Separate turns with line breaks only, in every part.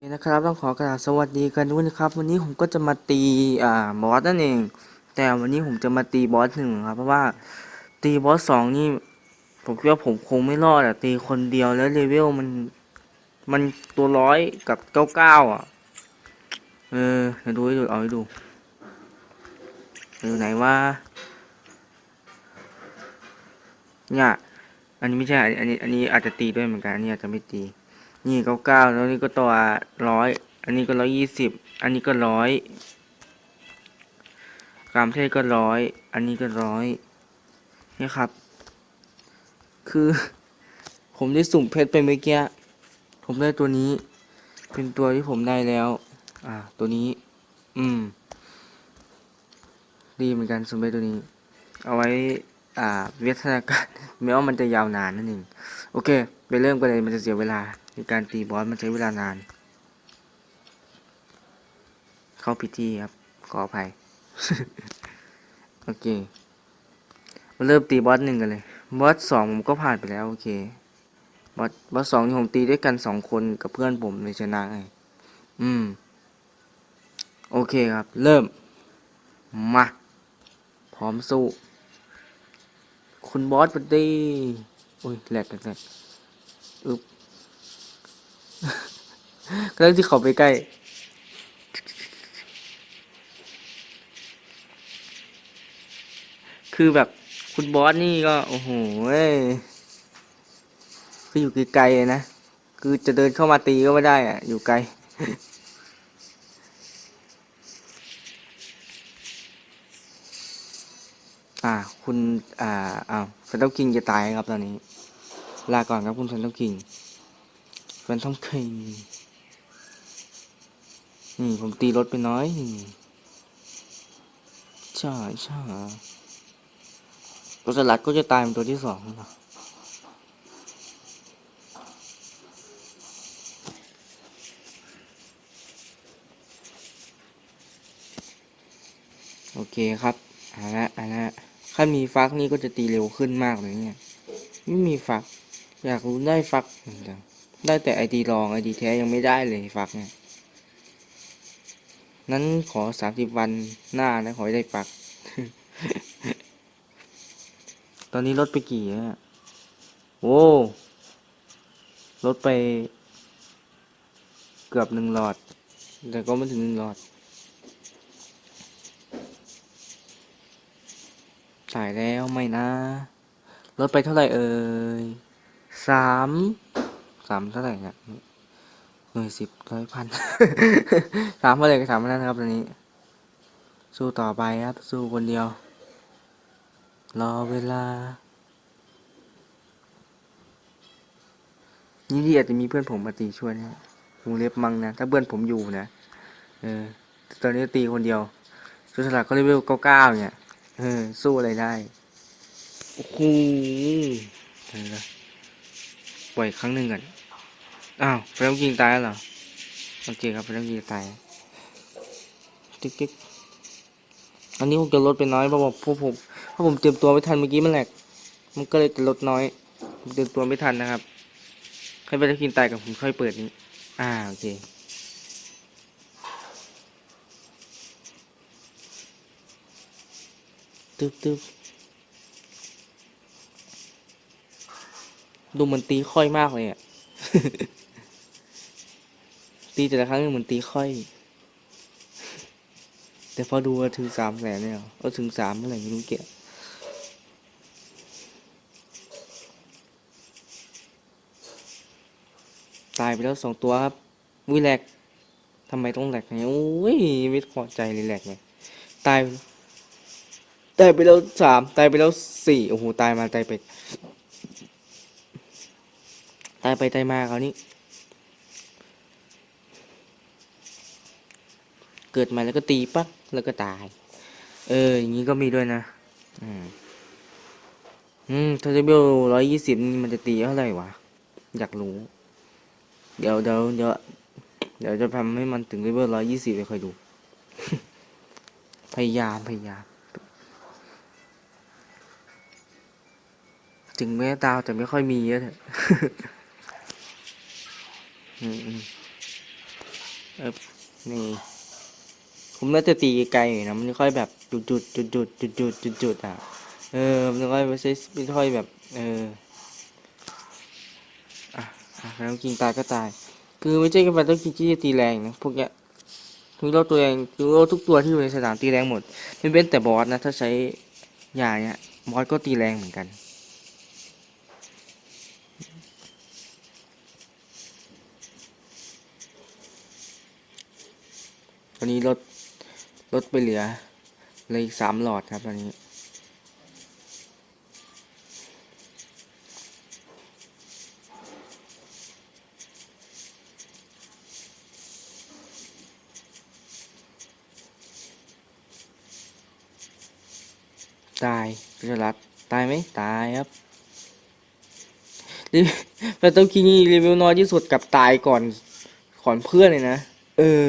นี่นะครับต้องขอกราบสวัสดีกันด้วยนะครับ วันนี้ผมก็จะมาตีอ่าบอสนั่นเอง แต่วันนี้ผมจะมาตีบอสหนึ่งครับ เพราะว่าตีบอสสองนี่ ผมคิดว่าผมคงไม่รอดอะตีคนเดียวแล้วเลเวลมันมันตัวร้อยกับเก้าเก้าอะ เออเดี๋ยวดูให้ดูเอาให้ดูอยู่ไหนว่าเนี่ยอันนี้ไม่ใช่อันนี้อันนี้อาจจะตีด้วยเหมือนกันอันนี้อาจจะไม่ตี นี่เก้าเก้าแล้วนี่ก็ตัวร้อยอันนี้ก็ร้อยยี่สิบอันนี้ก็ร้อยกามเทศก็ร้อยอันนี้ก็ร้อยนี่ครับ คือ ผมได้สุ่มเพชรไปเมื่อกี้ผมได้ตัวนี้ เป็นตัวที่ผมได้แล้ว อ่า ตัวนี้ อืม ดีเหมือนกันสุ่มเพชรตัวนี้ เอาไว้ อ่าวิทยาการแม้ว่ามันจะยาวนานนั่นเองโอเค ไปเริ่มกันเลยมันจะเสียเวลาในการตีบอสมันใช้เวลานาน เข้าพิธีครับขออภัยโอเคมาเริ่มตีบอสหนึ่งกันเลยบอสสองผมก็ผ่านไปแล้วโอเคบอสบอสสองนี่ผมตีด้วยกันสองคนกับเพื่อนผมเลยชนะไงอืม โอเคครับ เริ่ม มา พร้อมสู้ คุณบอสปดีอุ้ยแหลกแหลกอึ๊บก็เลยที่เขาไปใกล้ คือแบบคุณบอสนี่ก็ โอ้โหเว้ยคืออยู่ไกลๆเลนะ คือจะเดินเข้ามาตีก็ไม่ได้อะ อยู่ไกล อ่า คุณอ่าอ้าวแฟนทอมคิงจะตายครับตอนนี้ ลาก่อนครับคุณแฟนทอมคิงแฟนทอมคิงนี่ผมตีรถไปน้อยใช่ใช่ตัวสลัดก็จะตายเป็นตัวที่สองนะโอเคครับเอาละเอาละ ถ้ามีฟักนี่ก็จะตีเร็วขึ้นมากเลยเนี่ย ไม่มีฟัก อยากรู้ได้ฟักเหมือนกันได้แต่ไอดีรองไอดีแท้ยังไม่ได้เลยฟักเนี่ย นั้นขอสามสิบวันหน้านะขอได้ปัก ตอนนี้ลดไปกี่อะโอ้ลดไปเกือบหนึ่งหลอด แต่ก็ไม่ถึงหนึ่งหลอด จ่ายแล้วไม่นะลดไปเท่าไหร่เอ่ยสามสามเท่าไหร่เนี่ยหน่วยสิบร้อยพันสามเท่าไหร่ก็สามเท่านั้นครับตอนนี้ สู้ต่อไปครับ สู้คนเดียว รอเวลา นี่ที่อาจจะมีเพื่อนผมมาตีช่วยนะวงเล็บมังนะ ถ้าเพื่อนผมอยู่นะ เออ ตอนนี้ตีคนเดียวจุดสลักก็เลเวลเก้าเก้าเนี่ย เออ สู้อะไรได้ โอ้โหเดี๋ยวนะปล่อยครั้งหนึ่งก่อน อ้าวไปต้องยิงตายเหรอ โอเคครับไปต้องยิงตาย ติ๊กติ๊กอันนี้ผมจะลดไปน้อยเพราะว่าพวกผมเพราะผมเตรียมตัวไม่ทันเมื่อกี้มันแหลก มันก็เลยจะลดน้อย ผมเตรียมตัวไม่ทันนะครับให้ไปได้กินตายกับผมค่อยเปิดนี้ อ่า โอเค ตึ๊บตึ๊บดูมันตีค่อยมากเลยอะ ตีแต่ละครั้งเหมือนตีค่อย แต่พอดูถึงสามแสนเนี่ยเหรออถึงสามเมื่อไหร่ไม่รู้เกี่ยตายไปแล้วสองตัวครับวิแลกทำไมต้องแหลกเนี่ยโอ้ยไม่พอใจเลยแหลกเนี่ยตาย ตายไปแล้วสามตายไปแล้วสี่โอ้โหตายมาตายไปตายไปตายมาคราวนี้ เกิดมาแล้วก็ตีปั๊บแล้วก็ตาย เอออย่างนี้ก็มีด้วยนะ อืมอืมถ้าจะเบลร้อยยี่สิบมันจะตีเท่าไหร่วะ อยากรู้ เดี๋ยวเดี๋ยวเดี๋ยวเดี๋ยวจะทำให้มันถึงเลเวลร้อยยี่สิบไปคอยดู พยายามพยายาม ถึงแม้ดาวจะไม่ค่อยมีเยอะเถอะอืมเออนี่ผมน่าจะตีไกลหน่อยนะมันไม่ค่อยแบบจุดจุดจุดจุดจุดจุดจุดจุดอะเออมันไม่ค่อยไม่ใช่ไม่ค่อยแบบ เอออะแล้วกินตายก็ตาย คือไม่ใช่แค่แบตต้องกินที่จะตีแรงนะพวกเนี้ยฮีโร่ตัวเองฮีโร่ทุกตัวที่อยู่ในสนามตีแรงหมดไม่เป็นแต่บอสนะถ้าใช้ยาเนี้ยบอสก็ตีแรงเหมือนกัน ตอนนี้ลดลดไปเหลือเลยอีกสามหลอดครับตอนนี้ ตายพิจรัตตายไหมตายครับแต่ตัวคินี่รีวิวน้อยที่สุดกับตายก่อนก่อนเพื่อนเลยนะ เออ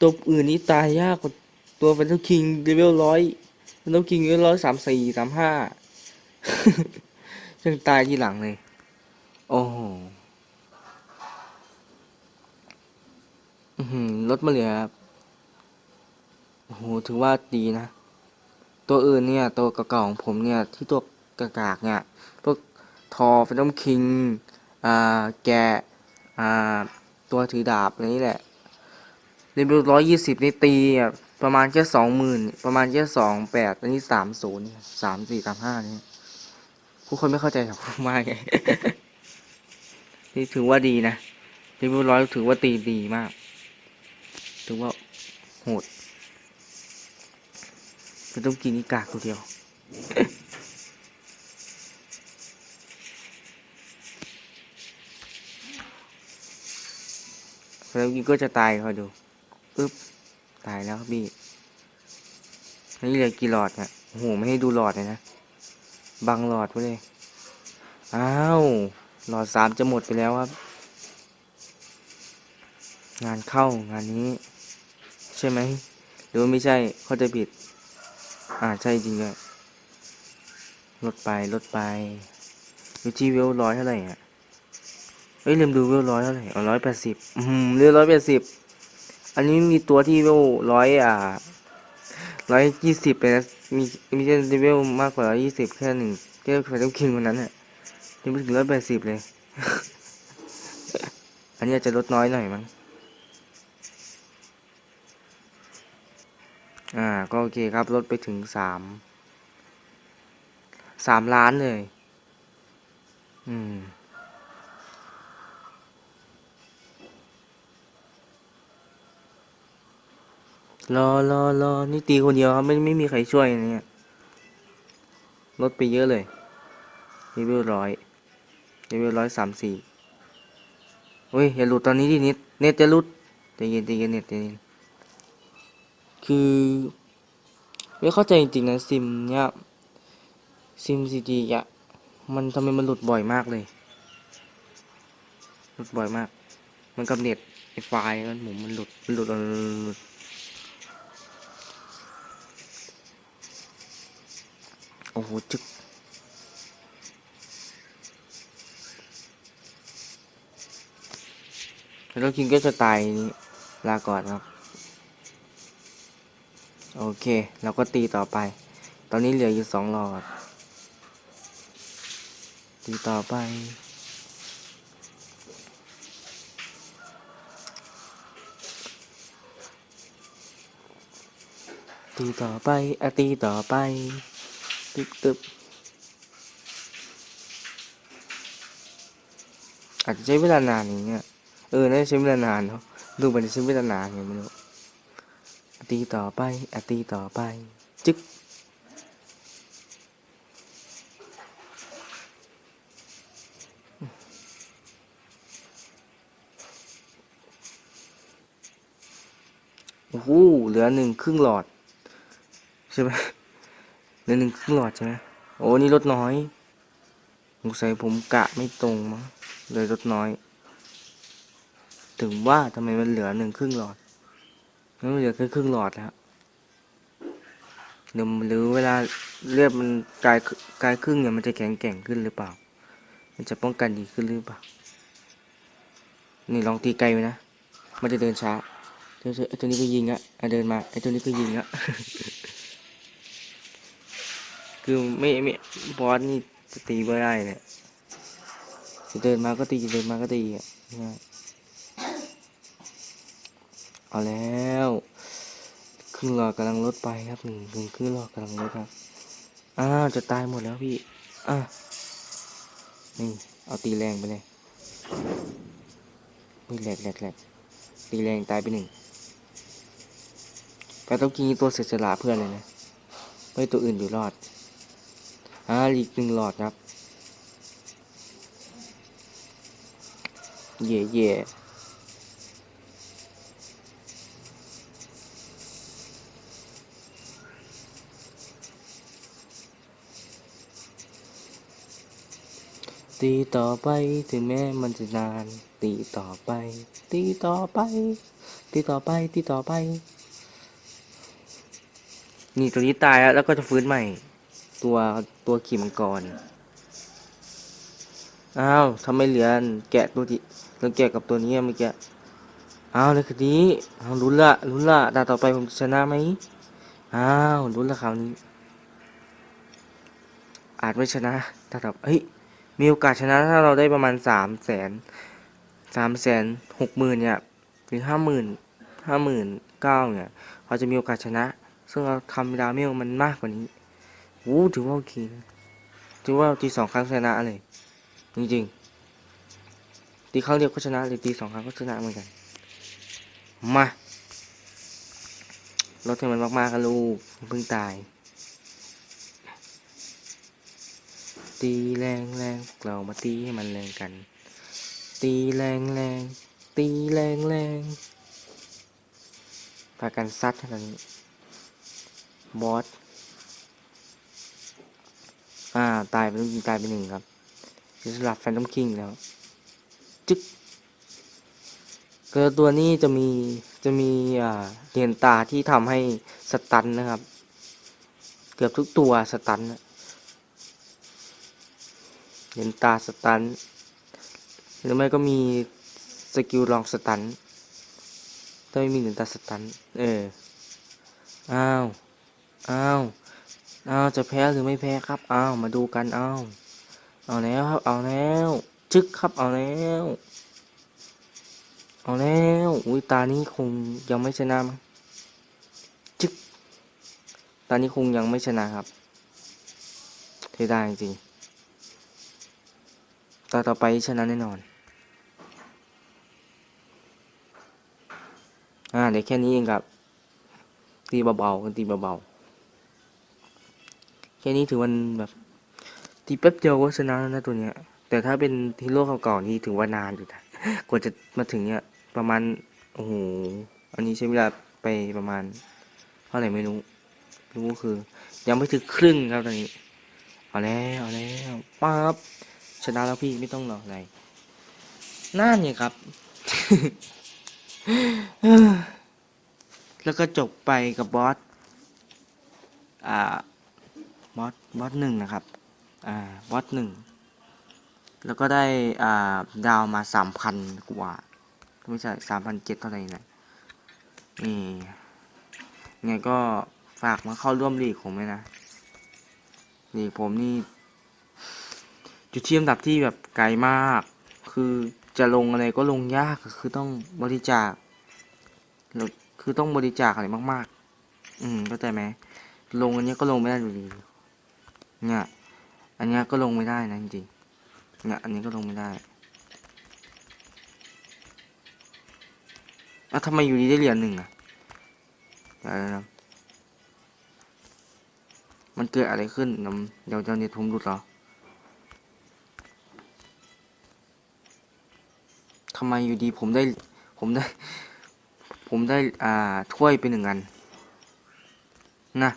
ตัวอื่นนี่ตายยากกว่าตัวเป็นตัวคิงเลเวลร้อยเป็นตัวคิงเลเวลร้อยสามสี่สามห้ายังตายทีหลังเลย โอ้โหลดมาเหลือโอ้โหถือว่าดีนะ ตัวอื่นเนี่ย ตัวเก่าๆของผมเนี่ย ที่ตัวกากากเนี่ย พวกทอเฟนอมคิง อ่า แก อ่า ตัวถือดาบอะไรนี่แหละ เลเวร้อยยี่สิบนี่ตีอะประมาณแค่สองหมื่นประมาณแค่สองแปดอันนี้สามศูนย์สามสี่สามห้านี่ผู้คนไม่เข้าใจหรอกมากไงนี่ถือว่าดีนะเลเวร้อยถือว่าตีดีมาก ถือว่าโหดจะต้องกินอีกากตัวเดียวแล้วกินก็จะตายคอยดูึ๊บตายแล้วครับพี่นี่เหลือกี่หลอดเนี่ยโอ้โหไม่ให้ดูหลอดเลยนะบังหลอดไว้เลยอ้าวหลอดสามจะหมดไปแล้วครับ งานเข้างานนี้ ใช่ไหมหรือว่าไม่ใช่เขาใจผิด อ่าใช่จริงเลยลดไปลดไปวิธีเวลร้อยเท่าไหร่อะเฮ้ยลืมดูเวลร้อยเท่าไหร่อ๋อร้อยแปดสิบอืมเรือร้อยแปดสิบ อันนี้มีตัวที่เวลร้อยอ่าร้อยยี่สิบไปนะมีมีเช่นเวลมากกว่าร้อยยี่สิบแค่หนึ่งแค่ไฟต้องคิงวันนั้นอะยังไม่ถึงร้อยแปดสิบเลย อันนี้จจะลดน้อยหน่อยมั้งอ่าก็โอเคครับลดไปถึงสามสามล้านเลย อืม รอรอรอนี่ตีคนเดียวครับไม่ไม่มีใครช่วยนะเนี่ยลดไปเยอะเลยเลเวลร้อยเลเวลร้อยสามสี่เฮ้ยอย่าหลุดตอนนี้ดิเน็ตเน็ตจะหลุดใจเย็นใจเย็นเน็ตใจเย็นคือไม่เข้าใจจริงๆนะซิมเนี่ยซิมซีดีอะมันทำไมมันหลุดบ่อยมากเลย หลุดบ่อยมาก มันกับเน็ตไอไฟล์มันหมุนมันหลุดมันหลุดหลุดหลุดหลุด โอ้โหจึกแล้วคิงก็จะตายนี้ลาก่อนครับ โอเค เราก็ตีต่อไป ตอนนี้เหลืออยู่สองหลอด ตีต่อไป ตีต่อไปอะตีต่อไป ตึบตึบอาจจะใช้เวลานานอย่างเงี้ย เออ น่าจะใช้เวลานานเนาะ ดูมันจะใช้เวลานานไงไม่รู้ตีต่อไปอตีต่อไป จึ๊กโอ้โหเหลือหนึ่งครึ่งหลอด ใช่ไหม ลือหนึ่งครึ่งหลอดใช่ไหมโอ้นี่ลดน้อยสงสัยผมกะไม่ตรงมั้งเลยลดน้อย ถึงว่าทำไมมันเหลือหนึ่งครึ่งหลอดมันเหลือแค่ครึ่งหลอดแล้วเดี๋ยวหรือเวลาเลือดมันกลายกลายครึ่งเนี่ยมันจะแข็งแกร่งขึ้นหรือเปล่า มันจะป้องกันดีขึ้นหรือเปล่า นี่ลองตีไกลไปนะ มันจะเดินช้าเดินช้าไอ้ตัวนี้ก็ยิงอะอะเดินมาไอ้ตัวนี้ก็ยิงอะ คือไม่ไม่บอสนี่จะตีไม่ได้เลยจะเดินมาก็ตีเดินมาก็ตีอะเอาแล้วครึ่งหลอดกำลังลดไปครับหนึ่งหนึ่งครึ่งหลอดกำลังลดครับอ้าวจะตายหมดแล้วพี่อะนี่เอาตีแรงไปเลยนี่แหลกแหลกแหลกตีแรงตายไปหนึ่งแต่ต้องกินตัวเสียสละเพื่อนเลยนะไม่ตัวอื่นอยู่รอด อ่าอีกหนึ่งหลอดครับ เย่เย่ตีต่อไปถึงแม้มันจะนาน ตีต่อไป ตีต่อไป ตีต่อไปตีต่อไป นี่ตัวนี้ตายแล้วแล้วก็จะฟื้นใหม่ ตัวตัวขี่มังกร อ้าวทำไมเหลือแกะตัวที่เหลือแกะกับตัวนี้เมื่อกี้ อ้าวในคดีอ้าวลุ้นละลุ้นละตาต่อไปผมชนะไหมอ้าวลุ้นละคราวนี้ อาจไม่ชนะตาต่อเฮ้ย มีโอกาสชนะถ้าเราได้ประมาณสามแสนสามแสนหกหมื่นเนี่ยหรือห้าหมื่นห้าหมื่นเก้าเนี่ยเราจะมีโอกาสชนะ ซึ่งเราทำดาเมลมันมากกว่านี้ อ้ถือว่าโอเคนะถือว่าตีสองครั้งชนะเลยจริงๆตีครั้งเดียวก็ชนะเลยตีสองครั้งก็ชนะเหมือนกัน มาลดให้มันมากๆกันลูกเพิ่งตาย ตีแรงแรงเรามาตีให้มันแรงกัน ตีแรงแรงตีแรงแรงพากันซัดเท่านั้นบอส อ่า ตายไปต้องยิงตายไปหนึ่งครับจะสลับแฟนตอมคิงแล้ว จึ๊กเกิดตัวนี้จะมีจะมีอ่าเหรียญตาที่ทำให้สตันนะครับ เกือบทุกตัวสตันเหรียญตาสตัน หรือไม่ก็มีสกิลลองสตันถ้าไม่มีเหรียญตาสตัน เออ อ้าว อ้าว อ้าวจะแพ้หรือไม่แพ้ครับอ้าวมาดูกันอ้าวเอาแล้วครับเอาแล้วจึ๊กครับเอาแล้วเอาแล้วอุ้ยตานี้คงยังไม่ชนะมั้งจึ๊กตานี้คงยังไม่ชนะครับเทได้จริงตาต่อไปชนะแน่นอนอ่าเดี๋ยวแค่นี้เองครับตีเบาๆกันตีเบาๆ แค่นี้ถือวันแบบตีแป๊บเดียวก็ชนะแล้วนะตัวเนี้ย แต่ถ้าเป็นฮีโร่เก่าๆนี่ถือว่านานอยู่นะกว่าจะมาถึงเนี้ยประมาณโอ้โหอันนี้ใช้เวลาไปประมาณเท่าไหร่ไม่รู้รู้ก็คือ ยังไม่ถึงครึ่งครับตอนนี้เอาแล้วเอาแล้วปั๊บชนะแล้วพี่ไม่ต้องรออะไรน่าเนี่ยครับ แล้วก็จบไปกับบอส อ่า บอสหนึ่งนะครับ อ่า บอสหนึ่ง แล้วก็ได้ อ่า ดาวมาสามพันกว่า ไม่ใช่สามพันเจ็ดเท่าไหร่นะนี่ไงก็ฝากมาเข้าร่วมลีกผมเลยนะลีกผมนี่อยู่ที่อันดับที่แบบไกลมาก คือจะลงอะไรก็ลงยาก คือต้องบริจาค คือต้องบริจาคอะไรมาก ๆ อืมเข้าใจไหมลงอันนี้ก็ลงไม่ได้อยู่ดี เนี่ย อันนี้ก็ลงไม่ได้นะจริงๆเนี่ย อันนี้ก็ลงไม่ได้อะทำไมอยู่ดีได้เหรียญหนึ่งอะเดี๋ยวนะมันเกิดอะไรขึ้น เดี๋ยวเดี๋ยวเน็ตผมหลุดเหรอทำไมอยู่ดีผมได้ ผมได้ ผมได้ อ่า ถ้วยไปหนึ่งอัน นะ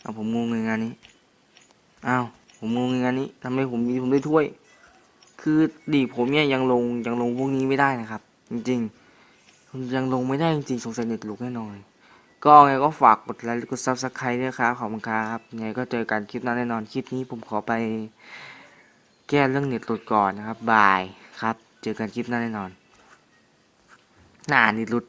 เอาผมงงในงานนี้ อ้าว ผมงงงานนี้ทำไมผมมีผมได้ถ้วย คือดีผมเนี่ยยังลงยังลงพวกนี้ไม่ได้นะครับ จริงๆ ยังลงไม่ได้จริงๆสงสัยเน็ตหลุดแน่นอนก็ไงก็ฝากกดไลค์กดซับสไครต์ด้วยครับขอบคุณครับไงก็เจอกันคลิปหน้าแน่นอนคลิปนี้ผมขอไป แก้เรื่องเน็ตหลุดก่อนนะครับบายครับ เจอกันคลิปหน้าแน่นอนหน้านี่รุด